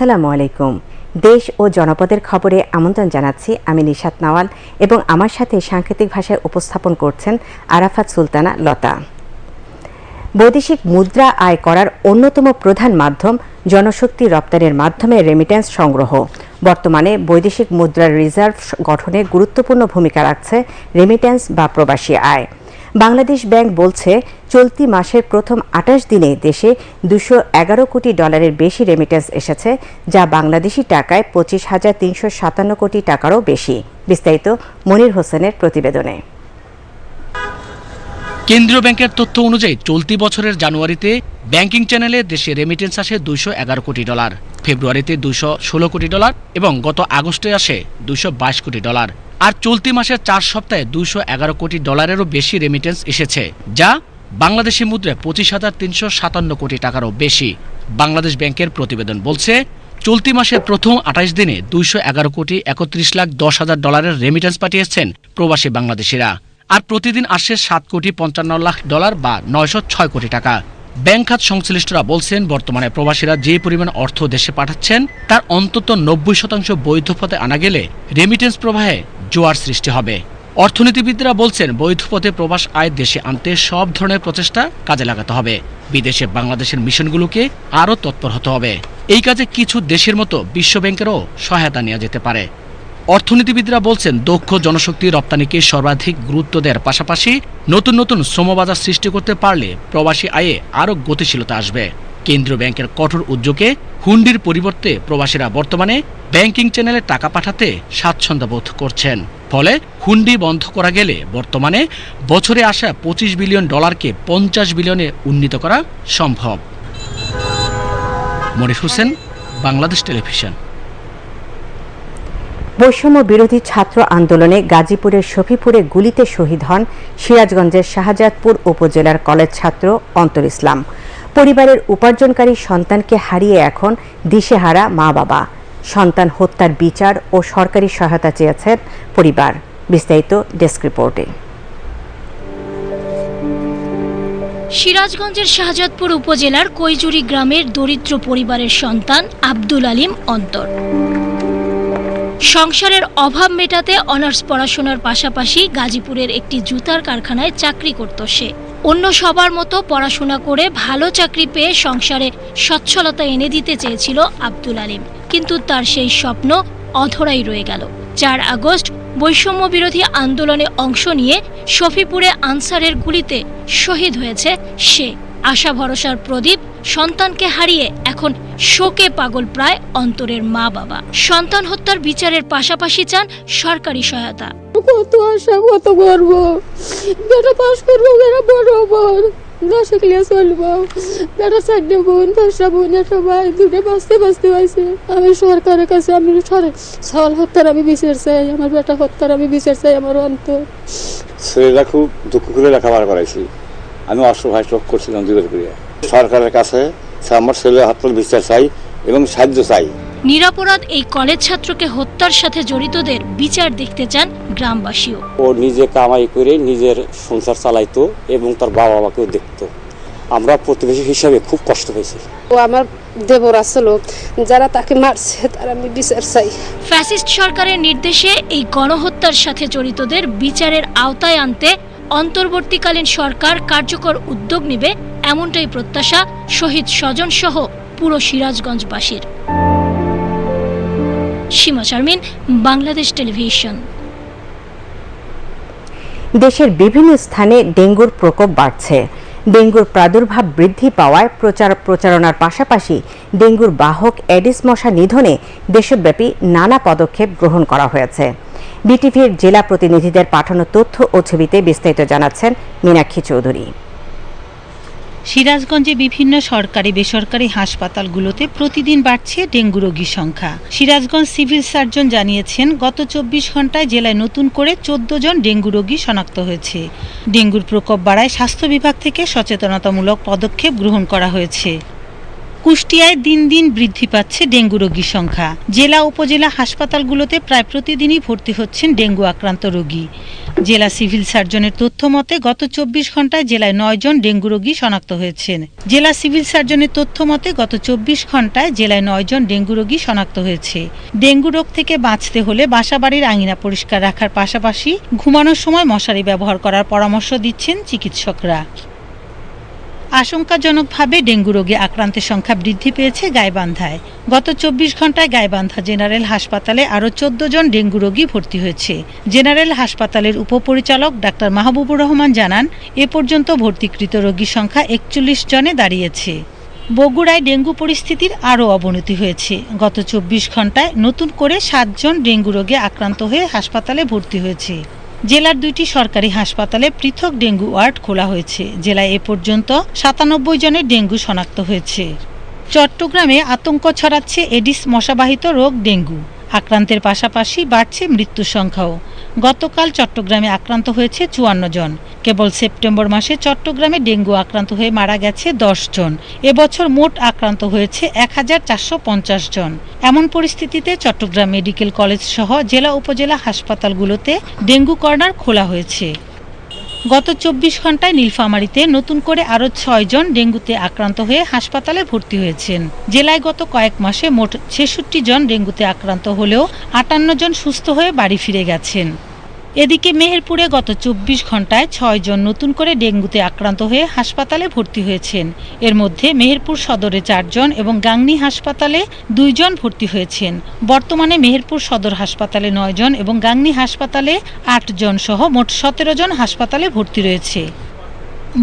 আসসালামু আলাইকুম। দেশ ও জনপদের খবরে আমন্ত্রণ জানাচ্ছি আমি নিশাত নওয়াল এবং আমার সাথে সাংকেতিক ভাষায় উপস্থাপন করছেন আরাফাত সুলতানা লতা। বৈদেশিক মুদ্রা আয় করার অন্যতম প্রধান মাধ্যম জনশক্তি রপ্তানির মাধ্যমে রেমিট্যান্স সংগ্রহ। বর্তমানে বৈদেশিক মুদ্রার রিজার্ভ গঠনে গুরুত্বপূর্ণ ভূমিকা রাখছে রেমিট্যান্স বা প্রবাসী আয়। বাংলাদেশ ব্যাংক বলছে, চলতি মাসের প্রথম আটাশ দিনে দেশে দুশো এগারো কোটি ডলারের বেশি রেমিটেন্স এসেছে, যা বাংলাদেশি টাকায় পঁচিশ হাজার তিনশো সাতান্ন কোটি টাকারও বেশি। বিস্তারিত মনির হোসেনের প্রতিবেদনে। কেন্দ্রীয় ব্যাংকের তথ্য অনুযায়ী, চলতি বছরের জানুয়ারিতে ব্যাংকিং চ্যানেলে দেশে রেমিটেন্স আসে দুইশো এগারো কোটি ডলার, ফেব্রুয়ারিতে দুইশো ষোলো কোটি ডলার এবং গত আগস্টে আসে দুইশো বাইশ কোটি ডলার। আর চলতি মাসের চার সপ্তাহে দুইশো এগারো কোটি ডলারেরও বেশি রেমিটেন্স এসেছে, যা বাংলাদেশি মুদ্রায় পঁচিশ হাজার তিনশো সাতান্ন কোটি টাকারও বেশি। বাংলাদেশ ব্যাংকের প্রতিবেদন বলছে, চলতি মাসের প্রথম আঠাইশ দিনে দুইশো এগারো কোটি একত্রিশ লাখ দশ হাজার ডলারের রেমিটেন্স পাঠিয়েছেন প্রবাসী বাংলাদেশিরা। আর প্রতিদিন আসছে সাত কোটি পঞ্চান্ন লাখ ডলার বা নয়শো ছয় কোটি টাকা। ব্যাংক খাত সংশ্লিষ্টরা বলছেন, বর্তমানে প্রবাসীরা যে পরিমাণ অর্থ দেশে পাঠাচ্ছেন, তার অন্তত নব্বই শতাংশ বৈধ পথে আনা গেলে রেমিটেন্স প্রবাহে জোয়ার সৃষ্টি হবে। অর্থনীতিবিদরা বলছেন বৈধ পথে প্রবাস আয় দেশে আনতে সব ধরনের প্রচেষ্টা কাজে লাগাতে হবে। বিদেশে বাংলাদেশের মিশনগুলোকে আরও তৎপর হতে হবে। এই কাজে কিছু দেশের মতো বিশ্ব ব্যাংকেরও সহায়তা নেওয়া যেতে পারে। অর্থনীতিবিদরা বলছেন, দক্ষ জনশক্তি রপ্তানিকে সর্বাধিক গুরুত্ব দেওয়ার পাশাপাশি নতুন নতুন শ্রমবাজার সৃষ্টি করতে পারলে প্রবাসী আয়ে আরও গতিশীলতা আসবে। কেন্দ্রীয় ব্যাংকের কঠোর উদ্যোগে হুন্ডির পরিবর্তে প্রবাসীরা বর্তমানে ব্যাংকিং চ্যানেলে টাকা পাঠাতে স্বাচ্ছন্দ্য বোধ করছেন। ফলে হুন্ডি বন্ধ করা গেলে বর্তমানে বছরে আসা পঁচিশ বিলিয়ন ডলারকে পঞ্চাশ বিলিয়নে উন্নীত করা সম্ভব। মনির হোসেন, বাংলাদেশ টেলিভিশন। বৈষম্য বিরোধী ছাত্র আন্দোলনে গাজীপুরের শফিপুরে গুলিতে শহীদ হন সিরাজগঞ্জের শাহজাদপুর উপজেলার কলেজ ছাত্র অন্তর ইসলাম। পরিবারের উপার্জনকারী সন্তানকে হারিয়ে এখন দিশেহারা মা বাবা। সন্তান হত্যার বিচার ও সরকারি সহায়তা চেয়েছেন পরিবার। বিস্তারিত ডেস্ক রিপোর্টে। সিরাজগঞ্জের শাহজাদপুর উপজেলার কৈজুরি গ্রামের দরিদ্র পরিবারের সন্তান আব্দুল আলিম অন্তর। সংসারের অভাব মেটাতে অনার্স পড়াশোনার পাশাপাশি গাজীপুরের একটি জুতার কারখানায় চাকরি করত সে। অন্য সবার মতো পড়াশোনা করে ভালো চাকরি পেয়ে সংসারে সচ্ছলতা এনে দিতে চেয়েছিল আব্দুল আলিম। কিন্তু তার সেই স্বপ্ন অধরাই রয়ে গেল। চার আগস্ট বৈষম্য বিরোধী আন্দোলনে অংশ নিয়ে শফিপুরে আনসারের গুলিতে শহীদ হয়েছে সে। আশা ভরসার প্রদীপ সন্তানকে হারিয়ে এখন শোকে পাগল প্রায় অন্তরের মা বাবা। সন্তান হত্যার বিচারের পাশাপাশি চান সরকারি সহায়তা। কত আশা কত গর্ব বেটা পাস করব বেটা বড় বোন দশ ক্লাস চলবো। বেটা চারটে বোন দশটা বোন একটা ভাই দুটো বাঁচতে বাঁচতে পাইছে আমি সরকারের কাছে আমি সল হত্যার আমি বিচার চাই আমার বেটা হত্যার আমি বিচার চাই আমার অন্তর। ছেলেরা খুব দুঃখ করে লেখাপড়া করাইছি। আমি অসহায় চোখ করছিলাম দুধের করিয়া। সরকারের কাছে আমার ছেলে হাতল বিচার চাই এবং সাহায্য চাই। নিরাপরাধ এই কলেজ ছাত্রকে হত্যার সাথে জড়িতদের বিচার দেখতে চান গ্রামবাসীও। ও নিজে কামাই করে নিজের সংসার চালাইতো এবং তার বাবা মাকেও দেখতো। আমরা প্রতিবেশী হিসাবে খুব কষ্ট পেয়েছি। ও আমার দেবর আসলো যারা তাকে মারছে তার আমি বিচার চাই। ফ্যাসিস্ট সরকারের নির্দেশে এই গণহত্যার সাথে জড়িতদের বিচারের আওতায় আনতে অন্তর্বর্তীকালীন সরকার কার্যকর উদ্যোগ নেবে এমনটাই প্রত্যাশা শহীদ স্বজন সহ পুরো সিরাজগঞ্জবাসীর। সীমা শারমিন, বাংলাদেশ টেলিভিশন। দেশের বিভিন্ন স্থানে ডেঙ্গুর প্রকোপ বাড়ছে। ডেঙ্গুর প্রাদুর্ভাব বৃদ্ধি পাওয়ায় প্রচার প্রচারণার পাশাপাশি ডেঙ্গুর বাহক এডিস মশা নিধনে দেশব্যাপী নানা পদক্ষেপ গ্রহণ করা হয়েছে। বিটিভির জেলা প্রতিনিধিদের পাঠানো তথ্য ও ছবিতে বিস্তারিত জানাচ্ছেন মীনাক্ষী চৌধুরী। সিরাজগঞ্জে বিভিন্ন সরকারি, বেসরকারি হাসপাতালগুলোতে প্রতিদিন বাড়ছে ডেঙ্গু রোগীর সংখ্যা। সিরাজগঞ্জ সিভিল সার্জন জানিয়েছেন, গত চব্বিশ ঘন্টায় জেলায় নতুন করে চোদ্দ জন ডেঙ্গু রোগী শনাক্ত হয়েছে। ডেঙ্গুর প্রকোপ বাড়ায় স্বাস্থ্য বিভাগ থেকে সচেতনতামূলক পদক্ষেপ গ্রহণ করা হয়েছে। কুষ্টিয়ায় দিন দিন বৃদ্ধি পাচ্ছে ডেঙ্গু রোগীর সংখ্যা। জেলা উপজেলা হাসপাতালগুলোতে প্রায় প্রতিদিনই ভর্তি হচ্ছেন ডেঙ্গু আক্রান্ত রোগী। জেলা সিভিল সার্জনের তথ্য মতে, গত চব্বিশ ঘন্টায় জেলায় নয় জন ডেঙ্গু রোগী শনাক্ত হয়েছেন। জেলা সিভিল সার্জনের তথ্য মতে, গত চব্বিশ ঘন্টায় জেলায় নয় জন ডেঙ্গু রোগী শনাক্ত হয়েছে। ডেঙ্গু রোগ থেকে বাঁচতে হলে বাসাবাড়ির আঙিনা পরিষ্কার রাখার পাশাপাশি ঘুমানোর সময় মশারি ব্যবহার করার পরামর্শ দিচ্ছেন চিকিৎসকরা। আশঙ্কাজনকভাবে ডেঙ্গু রোগে আক্রান্তের সংখ্যা বৃদ্ধি পেয়েছে গাইবান্ধায়। গত চব্বিশ ঘন্টায় গাইবান্ধা জেনারেল হাসপাতালে আরও চোদ্দ জন ডেঙ্গু রোগী ভর্তি হয়েছে। জেনারেল হাসপাতালের উপপরিচালক ডাক্তার মাহবুবুর রহমান জানান, এ পর্যন্ত ভর্তিকৃত রোগীর সংখ্যা একচল্লিশ জনে দাঁড়িয়েছে। বগুড়ায় ডেঙ্গু পরিস্থিতির আরও অবনতি হয়েছে। গত চব্বিশ ঘন্টায় নতুন করে সাতজন ডেঙ্গু রোগে আক্রান্ত হয়ে হাসপাতালে ভর্তি হয়েছে। জেলার দুইটি সরকারি হাসপাতালে পৃথক ডেঙ্গু ওয়ার্ড খোলা হয়েছে। জেলায় এ পর্যন্ত সাতানব্বই জনের ডেঙ্গু শনাক্ত হয়েছে। চট্টগ্রামে আতঙ্ক ছড়াচ্ছে এডিস মশাবাহিত রোগ ডেঙ্গু। আক্রান্তের পাশাপাশি বাড়ছে মৃত্যুর সংখ্যাও। গতকাল চট্টগ্রামে আক্রান্ত হয়েছে চুয়ান্ন জন। কেবল সেপ্টেম্বর মাসে চট্টগ্রামে ডেঙ্গু আক্রান্ত হয়ে মারা গেছে দশ জন। এবছর মোট আক্রান্ত হয়েছে এক হাজার চারশো পঞ্চাশ জন। এমন পরিস্থিতিতে চট্টগ্রাম মেডিকেল কলেজ সহ জেলা উপজেলা হাসপাতালগুলোতে ডেঙ্গু কর্নার খোলা হয়েছে। গত চব্বিশ ঘন্টায় নীলফামারীতে নতুন করে আরও ছয়জন ডেঙ্গুতে আক্রান্ত হয়ে হাসপাতালে ভর্তি হয়েছেন। জেলায় গত কয়েক মাসে মোট ছেষট্টি জন ডেঙ্গুতে আক্রান্ত হলেও আটান্ন জন সুস্থ হয়ে বাড়ি ফিরে গেছেন। এদিকে মেহেরপুরে গত চব্বিশ ঘন্টায় ছয় জন নতুন করে ডেঙ্গুতে আক্রান্ত হয়ে হাসপাতালে ভর্তি হয়েছেন। এর মধ্যে মেহেরপুর সদরে চারজন এবং গাংনী হাসপাতালে দুইজন ভর্তি হয়েছেন। বর্তমানে মেহেরপুর সদর হাসপাতালে নয় জন এবং গাংনী হাসপাতালে আট জন সহ মোট সতেরো জন হাসপাতালে ভর্তি রয়েছে।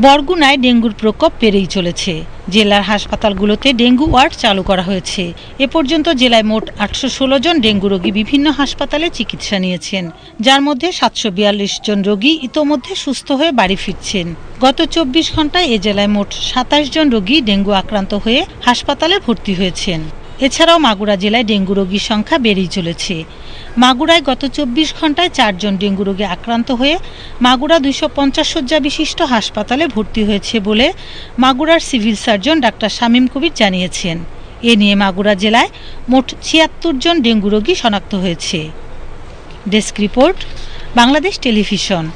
বরগুনায় ডেঙ্গুর প্রকোপ বেড়েই চলেছে। জেলার হাসপাতালগুলোতে ডেঙ্গু ওয়ার্ড চালু করা হয়েছে। এ পর্যন্ত জেলায় মোট আটশো ষোলো জন ডেঙ্গু রোগী বিভিন্ন হাসপাতালে চিকিৎসা নিয়েছেন, যার মধ্যে সাতশো বিয়াল্লিশ জন রোগী ইতোমধ্যে সুস্থ হয়ে বাড়ি ফিরছেন। গত চব্বিশ ঘন্টায় এ জেলায় মোট সাতাশ জন রোগী ডেঙ্গু আক্রান্ত হয়ে হাসপাতালে ভর্তি হয়েছেন। এছাড়াও মাগুরা জেলায় ডেঙ্গু রোগীর সংখ্যা বেড়েই চলেছে। মাগুরায় গত চব্বিশ ঘন্টায় চারজন ডেঙ্গু রোগে আক্রান্ত হয়ে মাগুরা দুইশো পঞ্চাশ শয্যা বিশিষ্ট হাসপাতালে ভর্তি হয়েছে বলে মাগুরার civil surgeon doctor Shamim Kabir জানিয়েছেন। এ নিয়ে মাগুরা জেলায় মোট ছিয়াত্তর জন ডেঙ্গু রোগী শনাক্ত হয়েছে। Desk report, Bangladesh television.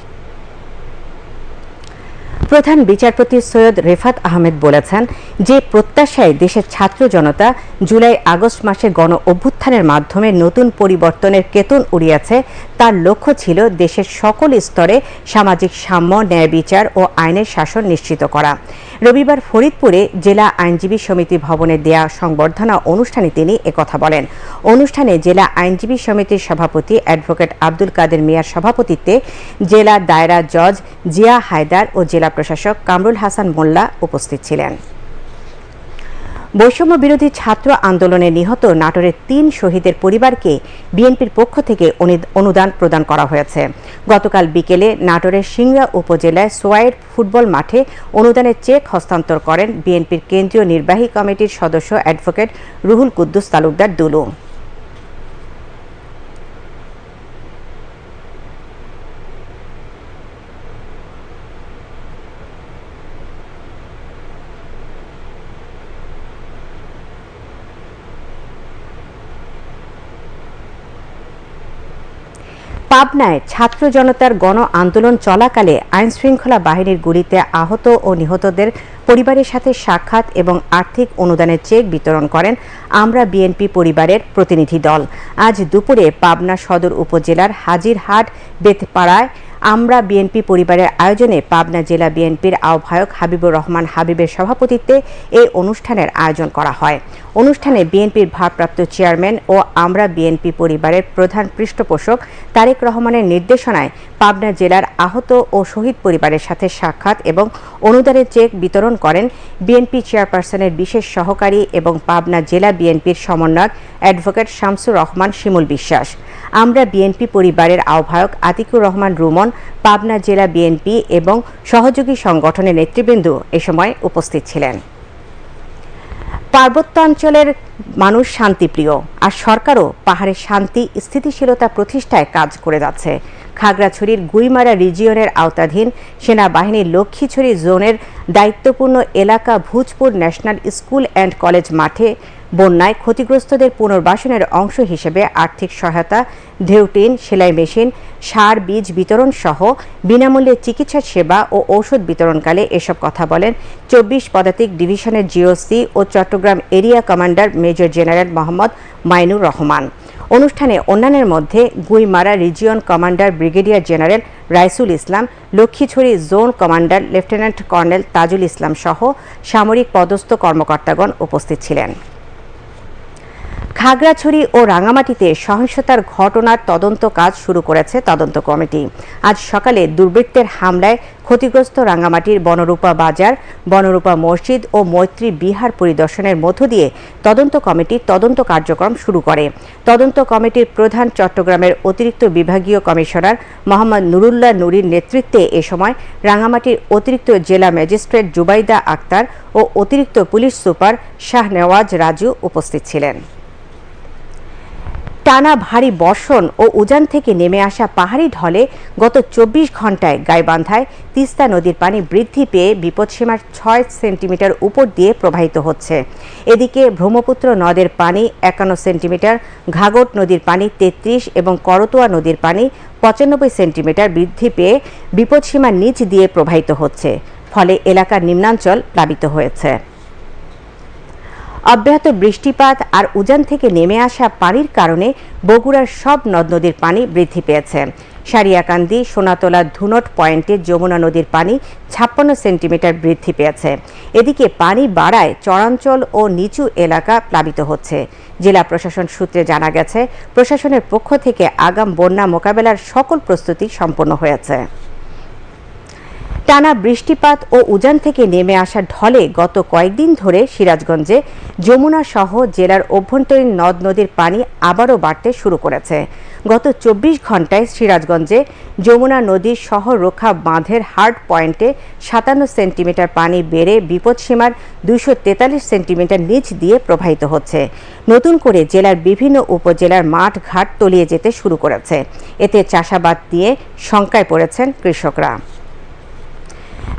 প্রধান বিচারপতি সৈয়দ রেফাত আহমেদ বলেছেন, যে প্রত্যাশায় দেশের ছাত্র জনতা জুলাই আগস্ট মাসে গণ অভ্যুত্থানের মাধ্যমে নতুন পরিবর্তনের কেতন উড়িয়েছে, তার লক্ষ্য ছিল দেশের সকল স্তরে সামাজিক সাম্য, ন্যায় বিচার ও আইনের শাসন নিশ্চিত করা। রবিবার ফরিদপুরে জেলা আইনজীবী সমিতি ভবনে দেয়া সংবর্ধনা অনুষ্ঠানে তিনি একথা বলেন। অনুষ্ঠানে জেলা আইনজীবী সমিতির সভাপতি অ্যাডভোকেট আব্দুল কাদের মিয়ার সভাপতিত্বে জেলা দায়রা জজ জিয়া হায়দার ও জেলা প্রশাসক কামরুল হাসান মোল্লা উপস্থিত ছিলেন। বৈষম্য বিরোধী ছাত্র আন্দোলনে নিহত নাটোরের তিন শহীদের পরিবারকে বিএনপির পক্ষ থেকে অনুদান প্রদান করা হয়েছে। গতকাল বিকেলে নাটোরের সিংড়া উপজেলায় সোয়াইর ফুটবল মাঠে অনুদানের চেক হস্তান্তর করেন বিএনপির কেন্দ্রীয় নির্বাহী কমিটির সদস্য অ্যাডভোকেট রুহুল কুদ্দুস তালুকদার দুলু। পাবনায় ছাত্র জনতার গণ আন্দোলন চলাকালে আইনশৃঙ্খলা বাহিনীর গুলিতে আহত ও নিহতদের পরিবারের সাথে সাক্ষাৎ এবং আর্থিক অনুদানের চেক বিতরণ করেন আমরা বিএনপি পরিবারের প্রতিনিধি দল। আজ দুপুরে পাবনা সদর উপজেলার হাজিরহাট বেতপাড়ায় আমরা বিএনপি পরিবারের আয়োজনে পাবনা জেলা বিএনপির আহ্বায়ক হাবিবুর রহমান হাবিবের সভাপতিত্বে এই অনুষ্ঠানের আয়োজন করা হয়। অনুষ্ঠানে বিএনপির ভারপ্রাপ্ত চেয়ারম্যান ও আমরা বিএনপি পরিবারের প্রধান পৃষ্ঠপোষক তারেক রহমানের নির্দেশনায় পাবনা জেলার আহত ও শহীদ পরিবারের সাথে সাক্ষাৎ এবং অনুদানের চেক বিতরণ করেন বিএনপি চেয়ারপারসনের বিশেষ সহকারী এবং পাবনা জেলা বিএনপির সমন্বয়ক অ্যাডভোকেট শামসুর রহমান শিমুল বিশ্বাস। আমরা বিএনপি পরিবারের আহ্বায়ক আতিকুর রহমান রুমন, পাবনা জেলা বিএনপি এবং সহযোগী সংগঠনের নেতৃবৃন্দ এ সময় উপস্থিত ছিলেন। পার্বত্যাঞ্চলের মানুষ শান্তিপ্রিয়, আর সরকারও পাহাড়ের শান্তি, স্থিতিশীলতা প্রতিষ্ঠায় কাজ করে যাচ্ছে। খাগড়াছড়ির গুইমারা রিজিয়নের আওতাধীন সেনাবাহিনীর লক্ষ্মীছড়ি জোনের দায়িত্বপূর্ণ এলাকা Bhujpur national school and college মাঠে বন্যায় ক্ষতিগ্রস্তদের পুনর্বাসনের অংশ হিসেবে আর্থিক সহায়তা ঢেউটিন সেলাই মেশিন, সার, বীজ বিতরণ সহ বিনামূল্যে চিকিৎসা সেবা ও ঔষধ বিতরণকালে এসব কথা বলেন চব্বিশ পদাতিক ডিভিশনের জিওসি ও Chattogram area commander major general Mohammad Mainur Rahman. অনুষ্ঠানে অন্যান্যের মধ্যে Guimara region commander brigadier general Raisul Islam, Lakshmichhari zone commander lieutenant colonel Tajul Islam সহ সামরিক পদস্থ কর্মকর্তাগণ উপস্থিত ছিলেন। খাগড়াছড়ি ও রাঙামাটিতে সহিংসতার ঘটনার তদন্ত কাজ শুরু করেছে তদন্ত কমিটি। আজ সকালে দুর্বৃত্তের হামলায় ক্ষতিগ্রস্ত রাঙামাটির বনরূপা বাজার, বনরূপা মসজিদ ও মৈত্রী বিহার পরিদর্শনের মধ্য দিয়ে তদন্ত কমিটি তদন্ত কার্যক্রম শুরু করে। তদন্ত কমিটির প্রধান চট্টগ্রামের অতিরিক্ত বিভাগীয় কমিশনার মোহাম্মদ নুরুল্লাহ নুরির নেতৃত্বে এ সময় রাঙামাটির অতিরিক্ত জেলা ম্যাজিস্ট্রেট জুবাইদা আক্তার ও অতিরিক্ত পুলিশ সুপার শাহনেওয়াজ রাজু উপস্থিত ছিলেন। টানা ভারী বর্ষণ ও উজান থেকে নেমে আসা পাহাড়ি ঢলে গত চব্বিশ ঘন্টায় গাইবান্ধায় তিস্তা নদীর পানি বৃদ্ধি পেয়ে বিপদসীমার ছয় সেন্টিমিটার উপর দিয়ে প্রবাহিত হচ্ছে। এদিকে ব্রহ্মপুত্র নদের পানি একান্ন সেন্টিমিটার, ঘাগট নদীর পানি তেত্রিশ এবং করতোয়া নদীর পানি পঁচানব্বই সেন্টিমিটার বৃদ্ধি পেয়ে বিপদসীমার নিচ দিয়ে প্রবাহিত হচ্ছে। ফলে এলাকার নিম্নাঞ্চল প্লাবিত হয়েছে। অব্যাহত বৃষ্টিপাত আর উজান থেকে নেমে আসা পানির কারণে বগুড়ার সব নদ নদীর পানি বৃদ্ধি পেয়েছে। সারিয়াকান্দি, সোনাতলা, ধুনট পয়েন্টে যমুনা নদীর পানি ছাপ্পান্ন সেন্টিমিটার বৃদ্ধি পেয়েছে। এদিকে পানি বাড়ায় চরাঞ্চল ও নিচু এলাকা প্লাবিত হচ্ছে। জেলা প্রশাসন সূত্রে জানা গেছে, প্রশাসনের পক্ষ থেকে আগাম বন্যা মোকাবেলার সকল প্রস্তুতি সম্পন্ন হয়েছে। টানা বৃষ্টিপাত ও উজান থেকে নেমে আসা ঢলে গত কয়েকদিন ধরে সিরাজগঞ্জে যমুনা সহ জেলার অভ্যন্তরীণ নদ নদীর পানি আবারও বাড়তে শুরু করেছে। গত চব্বিশ ঘন্টায় সিরাজগঞ্জে যমুনা নদীর শহর রক্ষা বাঁধের হার্ড পয়েন্টে সাতান্ন সেন্টিমিটার পানি বেড়ে বিপদসীমার দুইশো তেতাল্লিশ সেন্টিমিটার নিচ দিয়ে প্রবাহিত হচ্ছে। নতুন করে জেলার বিভিন্ন উপজেলার মাঠ ঘাট তলিয়ে যেতে শুরু করেছে। এতে চাষাবাদ নিয়ে শঙ্কায় পড়েছেন কৃষকরা।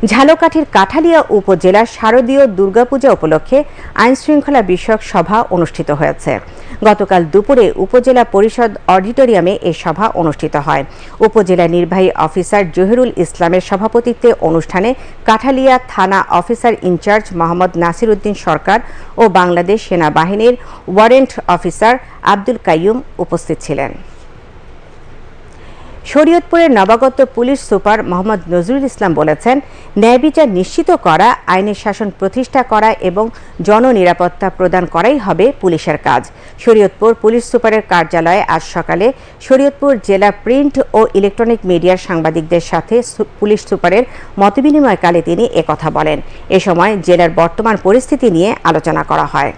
ঝালকাঠির কাঠালিয়া উপজেলার শারদীয় দুর্গাপূজা উপলক্ষে আইনশৃঙ্খলা বিষয়ক সভা অনুষ্ঠিত হয়েছে। গতকাল দুপুরে উপজেলা পরিষদ অডিটোরিয়ামে এ সভা অনুষ্ঠিত হয়। উপজেলা নির্বাহী অফিসার জহিরুল ইসলামের সভাপতিত্বে অনুষ্ঠানে Kathalia thana officer in charge Mohammad Nasir Uddin Sarkar ও বাংলাদেশ সেনাবাহিনীর ওয়ারেন্ট অফিসার আব্দুল কাইয়ুম উপস্থিত ছিলেন। শরীয়তপুরের নবাগত পুলিশ সুপার মোহাম্মদ নজরুল ইসলাম বলেছেন, ন্যায় বিচার নিশ্চিত করা, আইনের শাসন প্রতিষ্ঠা করা এবং জননিরাপত্তা প্রদান করাই হবে পুলিশের কাজ। শরীয়তপুর পুলিশ সুপারের কার্যালয়ে আজ সকালে শরীয়তপুর জেলা প্রিন্ট ও ইলেকট্রনিক মিডিয়ার সাংবাদিকদের সাথে পুলিশ সুপারের মতবিনিময়কালে তিনি একথা বলেন। এ সময় জেলার বর্তমান পরিস্থিতি নিয়ে আলোচনা করা হয়।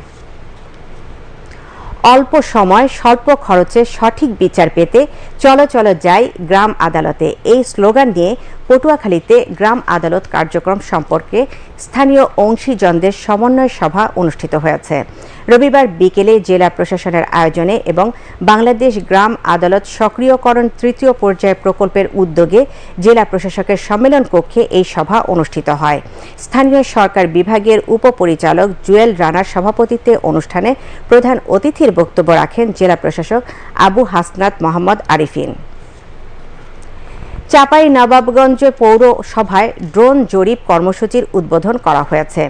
অল্প সময়, স্বল্প খরচে সঠিক বিচার পেতে চলো চলো যাই গ্রাম আদালতে। এই স্লোগান নিয়ে পটুয়াখালীতে গ্রাম আদালত কার্যক্রম সম্পর্কে স্থানীয় অংশীজনদের সমন্বয় সভা অনুষ্ঠিত হয়েছে। রবিবার বিকেলে জেলা প্রশাসনের আয়োজনে এবং বাংলাদেশ গ্রাম আদালত সক্রিয়করণ তৃতীয় পর্যায় প্রকল্পের উদ্যোগে জেলা প্রশাসকের সম্মেলন কক্ষে এই সভা অনুষ্ঠিত হয়। স্থানীয় সরকার বিভাগের উপপরিচালক জুয়েল রানার সভাপতিত্বে অনুষ্ঠানে প্রধান অতিথির বক্তব্য রাখেন জেলা প্রশাসক আবু হাসনাত মোহাম্মদ আরিফিন। চাপাই নবাবগঞ্জ পৌরসভায় ড্রোন জরিপ কর্মসূচির উদ্বোধন করা হয়েছে।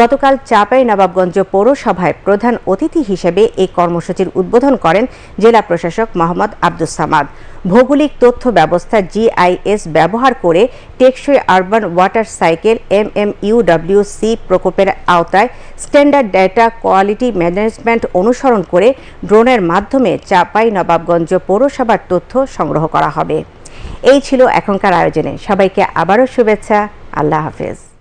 গতকাল চাপাই নবাবগঞ্জ পৌরসভায় প্রধান অতিথি হিসেবে এই কর্মসূচির উদ্বোধন করেন জেলা প্রশাসক মোহাম্মদ আব্দুস সামাদ। ভৌগোলিক তথ্য ব্যবস্থা জিআইএস ব্যবহার করে টেকসই urban water cycle M M UWC প্রকল্পের আওতায় স্ট্যান্ডার্ড ডেটা কোয়ালিটি ম্যানেজমেন্ট অনুসরণ করে ড্রোনের মাধ্যমে চাপাই নবাবগঞ্জ পৌরসভার তথ্য সংগ্রহ করা হবে। এই ছিল এখনকার আয়োজনে। সবাইকে আবারও শুভেচ্ছা। আল্লাহ হাফেজ।